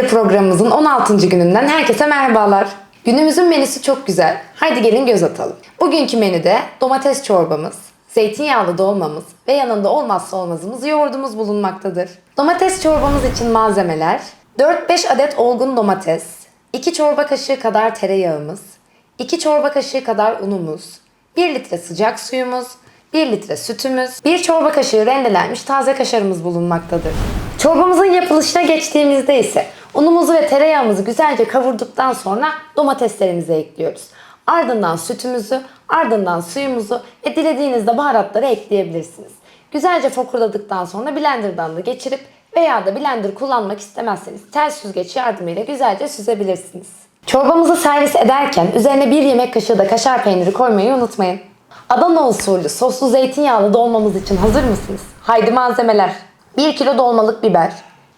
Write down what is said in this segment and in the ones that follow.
Lezzetleri programımızın 16. gününden herkese merhabalar. Günümüzün menüsü çok güzel. Haydi gelin göz atalım. Bugünkü menüde domates çorbamız, zeytinyağlı dolmamız ve yanında olmazsa olmazımız yoğurdumuz bulunmaktadır. Domates çorbamız için malzemeler 4-5 adet olgun domates, 2 çorba kaşığı kadar tereyağımız, 2 çorba kaşığı kadar unumuz, 1 litre sıcak suyumuz, 1 litre sütümüz, 1 çorba kaşığı rendelenmiş taze kaşarımız bulunmaktadır. Çorbamızın yapılışına geçtiğimizde ise unumuzu ve tereyağımızı güzelce kavurduktan sonra domateslerimizi ekliyoruz. Ardından sütümüzü, ardından suyumuzu ve dilediğinizde baharatları ekleyebilirsiniz. Güzelce fokurdadıktan sonra blenderdan da geçirip veya da blender kullanmak istemezseniz tel süzgeç yardımıyla güzelce süzebilirsiniz. Çorbamızı servis ederken üzerine bir yemek kaşığı da kaşar peyniri koymayı unutmayın. Adana usulü soslu zeytinyağlı dolmamız için hazır mısınız? Haydi malzemeler. 1 kilo dolmalık biber,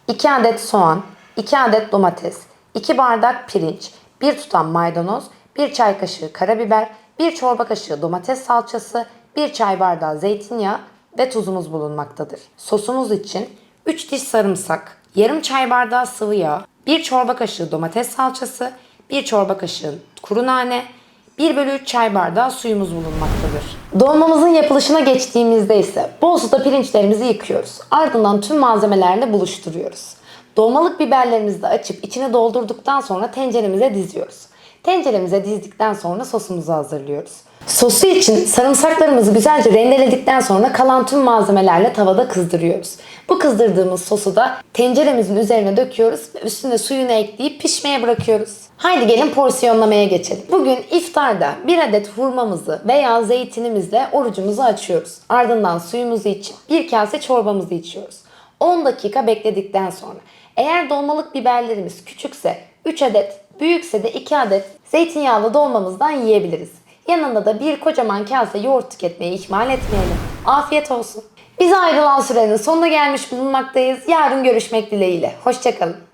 2 adet soğan, 2 adet domates, 2 bardak pirinç, 1 tutam maydanoz, 1 çay kaşığı karabiber, 1 çorba kaşığı domates salçası, 1 çay bardağı zeytinyağı ve tuzumuz bulunmaktadır. Sosumuz için 3 diş sarımsak, yarım çay bardağı sıvı yağ, 1 çorba kaşığı domates salçası, 1 çorba kaşığı kuru nane, 1 bölü 3 çay bardağı suyumuz bulunmaktadır. Dolmamızın yapılışına geçtiğimizde ise bol suda pirinçlerimizi yıkıyoruz. Ardından tüm malzemelerle buluşturuyoruz. Dolmalık biberlerimizi de açıp içine doldurduktan sonra tenceremize diziyoruz. Tenceremize dizdikten sonra sosumuzu hazırlıyoruz. Sosu için sarımsaklarımızı güzelce rendeledikten sonra kalan tüm malzemelerle tavada kızdırıyoruz. Bu kızdırdığımız sosu da tenceremizin üzerine döküyoruz ve üstüne suyunu ekleyip pişmeye bırakıyoruz. Haydi gelin porsiyonlamaya geçelim. Bugün iftarda bir adet hurmamızı veya zeytinimizle orucumuzu açıyoruz. Ardından suyumuzu içip bir kase çorbamızı içiyoruz. 10 dakika bekledikten sonra eğer dolmalık biberlerimiz küçükse 3 adet, büyükse de 2 adet zeytinyağlı dolmamızdan yiyebiliriz. Yanında da bir kocaman kase yoğurt tüketmeyi ihmal etmeyelim. Afiyet olsun. Bize ayrılan sürenin sonuna gelmiş bulunmaktayız. Yarın görüşmek dileğiyle. Hoşçakalın.